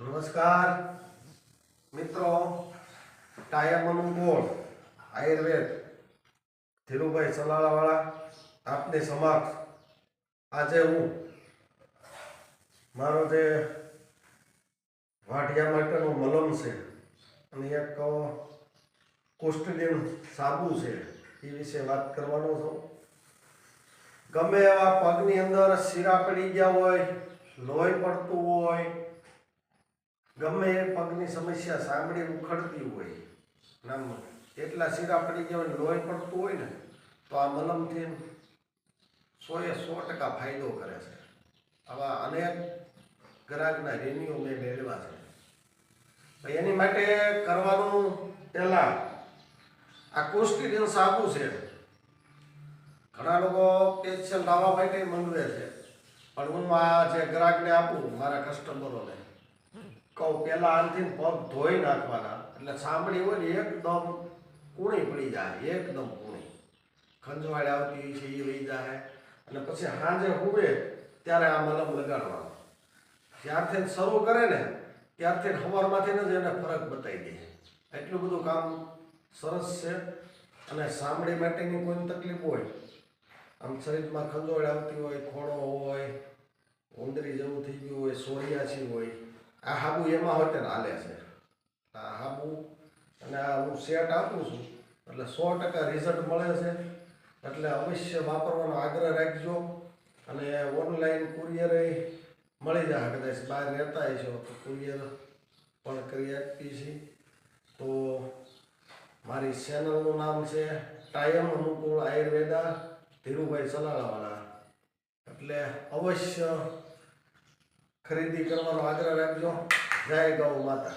નમસ્કાર. મિત્રો ટાયમ અનુકૂળ આયુર્વેદ, ધીરુભાઈ સલાળાવાળા આપની સમક્ષ આજે હું મારો જે વાઢિયા માટેનો મલમ છે અને એક કોસ્ટલિન સાબુ છે એ વિશે વાત કરવાનો છું. ગમે એવા પગની અંદર શીરા પડી ગયા હોય, લોહી પડતું હોય ગમે એ પગની સમસ્યા સાંભળી ઉખડતી હોય, નામ એટલા શીરા પડી ગયા હોય લોહી પડતું હોય ને, તો આ મલમથી સો એ સો ટકા ફાયદો કરે છે. આવા અનેક ગ્રાહકના રેન્યુ મેં મેળવ્યા છે. એની માટે કરવાનું પહેલાં આ કોસ્ટિડિયન સાબુ છે. ઘણા લોકો પેશિયલ લાવવા માટે મંગવે છે. પણ હું આ જે ગ્રાહકને આપું, મારા કસ્ટમરોને કહું, પહેલાં આનથી પગ ધોઈ નાખવાના. એટલે સાંભળી હોય ને એકદમ કૂણી પડી જાય, એકદમ કૂણી. ખંજવાળ આવતી હોય છે એ લઈ જાય. અને પછી સાંજે હોવે ત્યારે આ મલમ લગાડવાનો. જ્યારથી શરૂ કરે ને, ત્યારથી સવારમાંથી જ એને ફરક બતાવી દે. એટલું બધું કામ સરસ છે. અને સાંભળી માટેની કોઈ તકલીફ હોય, આમ શરીરમાં ખંજોળ આવતી હોય, ખોડો હોય ઉંદરી જેવું થઈ ગયું હોય, સોરિયાસી હોય આ હાબુ એમાં હોય તેને હાલે છે. આ હાબુ અને આ હું સેટ આપું છું. એટલે સો ટકા રિઝલ્ટ મળે છે. એટલે અવશ્ય વાપરવાનો આગ્રહ રાખજો. અને ઓનલાઈન કુરિયરે મળી જાય કદાચ બહાર રહેતા હશો તો કુરિયર પણ કરી આપીએ છીએ. તો મારી ચેનલનું નામ છે ટાયમ અનુકૂળ આયુર્વેદા ધીરુભાઈ સલાળાવાળા. એટલે અવશ્ય ખરીદી કરવાનો આગ્રહ રાખજો. જય ગૌ માતા.